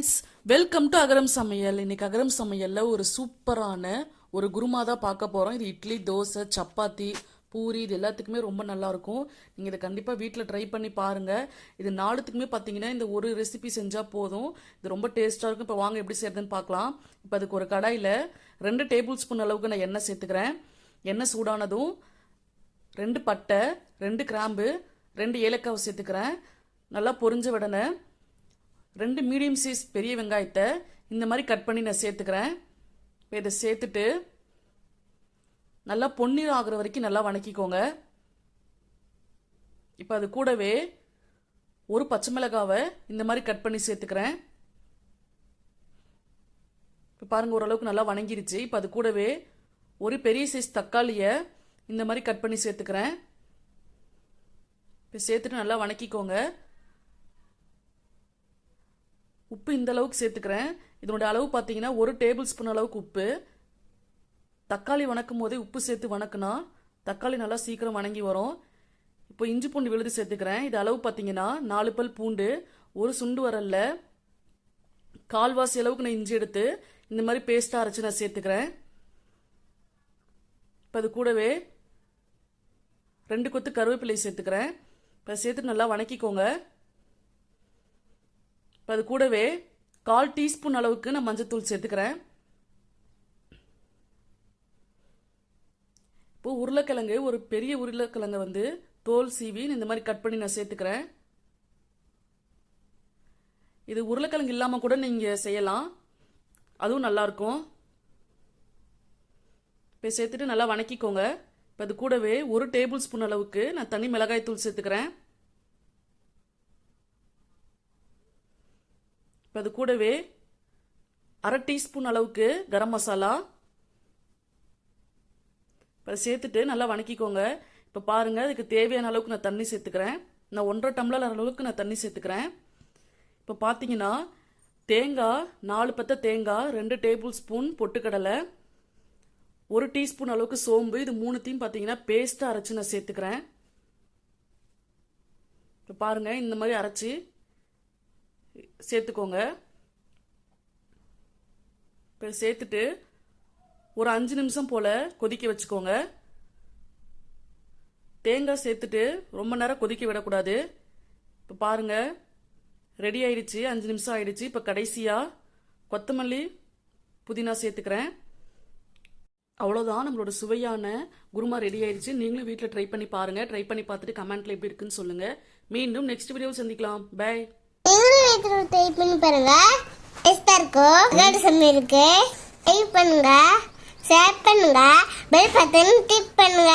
Miss welcome to அகரம் சமையல் இன்னைக்கு அகரம் சமையலில் ஒரு சூப்பரான ஒரு குருமா தான் பார்க்க போகிறோம் இது இட்லி தோசை சப்பாத்தி பூரி இது எல்லாத்துக்குமே ரொம்ப நல்லா இருக்கும். இதை கண்டிப்பாக வீட்டில் ட்ரை பண்ணி பாருங்கள் இது நாலுத்துக்குமே பார்த்தீங்கன்னா இந்த ஒரு ரெசிபி செஞ்சால் போதும். இது ரொம்ப டேஸ்ட்டாக இருக்கும். இப்போ வாங்க எப்படி செய்யறதுன்னு பார்க்கலாம் இப்போ அதுக்கு ஒரு கடாயில் ரெண்டு டேபிள் ஸ்பூன் அளவுக்கு நான் எண்ணெய் சேர்த்துக்கிறேன். எண்ணெய் சூடானதும் ரெண்டு பட்டை ரெண்டு கிராம்பு ரெண்டு ஏலக்காவை சேர்த்துக்கிறேன். நல்லா பொரிஞ்ச உடனே ரெண்டு மீடியம் சைஸ் பெரிய வெங்காயத்தை இந்த மாதிரி கட் பண்ணி நான் சேர்த்துக்கிறேன். இப்போ இதை சேர்த்துட்டு நல்லா பொன்னீர் ஆகிற வரைக்கும் நல்லா வணக்கிக்கோங்க. இப்போ அது கூடவே ஒரு பச்சை மிளகாவை இந்த மாதிரி கட் பண்ணி சேர்த்துக்கிறேன். இப்போ பாருங்கள் ஓரளவுக்கு நல்லா வணங்கிருச்சு. இப்போ அது கூடவே ஒரு பெரிய சைஸ் தக்காளியை இந்த மாதிரி கட் பண்ணி சேர்த்துக்கிறேன். இப்போ சேர்த்துட்டு நல்லா வணக்கிக்கோங்க. உப்பு இந்த அளவுக்கு சேர்த்துக்கிறேன். இதனுடைய அளவு பார்த்தீங்கன்னா ஒரு டேபிள் ஸ்பூன் அளவுக்கு உப்பு. தக்காளி வணக்கும் போதே உப்பு சேர்த்து வணக்குனா தக்காளி நல்லா சீக்கிரம் வணங்கி வரும். இப்போ இஞ்சி பூண்டு விழுது சேர்த்துக்கிறேன். இது அளவு பார்த்தீங்கன்னா நாலு பல் பூண்டு ஒரு சுண்டு வரல்ல. கால்வாசி அளவுக்கு நான் இஞ்சி எடுத்து இந்த மாதிரி பேஸ்ட்டாக அரைச்சி நான் சேர்த்துக்கிறேன். இப்போ அது கூடவே ரெண்டு கொத்து கருவேப்பிலை சேர்த்துக்கிறேன். இப்போ சேர்த்துட்டு நல்லா வணக்கிக்கோங்க. இப்போ அது கூடவே கால் டீஸ்பூன் அளவுக்கு நான் மஞ்சத்தூள் சேர்த்துக்கிறேன். இப்போ உருளைக்கிழங்கு ஒரு பெரிய உருளைக்கிழங்கை வந்து தோல் சீவி இந்த மாதிரி கட் பண்ணி நான் சேர்த்துக்கிறேன். இது உருளைக்கிழங்கு இல்லாமல் கூட நீங்கள் செய்யலாம். அதுவும் நல்லாயிருக்கும் இப்போ சேர்த்துட்டு நல்லா வணக்கிக்கோங்க. இப்போ அது கூடவே ஒரு டேபிள் ஸ்பூன் அளவுக்கு நான் தனி மிளகாய் தூள் சேர்த்துக்கிறேன். இப்போ அது கூடவே அரை டீஸ்பூன் அளவுக்கு கரம் மசாலா. இப்போ சேர்த்துட்டு நல்லா வணக்கிக்கோங்க. இப்போ பாருங்கள் அதுக்கு தேவையான அளவுக்கு நான் தண்ணி சேர்த்துக்கிறேன். நான் ஒன்றரை டம்ளர் அளவுக்கு நான் தண்ணி சேர்த்துக்கிறேன். இப்போ பார்த்தீங்கன்னா தேங்காய் நாலு பத்த தேங்காய் ரெண்டு டேபிள் ஸ்பூன் பொட்டுக்கடலை ஒரு டீஸ்பூன் அளவுக்கு சோம்பு இது மூணுத்தையும் பார்த்தீங்கன்னா பேஸ்ட்டாக அரைச்சி நான் சேர்த்துக்கிறேன். இப்போ பாருங்கள் இந்த மாதிரி அரைச்சி சேர்த்துக்கோங்க. இப்போ சேர்த்துட்டு ஒரு அஞ்சு நிமிஷம் போல் கொதிக்க வச்சுக்கோங்க. தேங்காய் சேர்த்துட்டு ரொம்ப நேரம் கொதிக்க விடக்கூடாது. இப்போ பாருங்கள் ரெடி ஆயிடுச்சு. அஞ்சு நிமிஷம் ஆயிடுச்சு. இப்போ கடைசியாக கொத்தமல்லி புதினா சேர்த்துக்கிறேன். அவ்வளோதான் நம்மளோட சுவையான குருமா ரெடி ஆயிடுச்சு. நீங்களும் வீட்டில் ட்ரை பண்ணி பாருங்கள் ட்ரை பண்ணி பார்த்துட்டு கமெண்ட்டில் எப்படி இருக்குன்னு சொல்லுங்கள் மீண்டும் நெக்ஸ்ட் வீடியோவில் சந்திக்கலாம். பை நீங்களும் வீட்டில் பண்ணி பாருங்க. டெஸ்டா இருக்கும் அதாவது இருக்கு. டைப் பண்ணுங்க. ஷேர் பண்ணுங்க. பெல் பட்டன் கிளிக் பண்ணுங்க.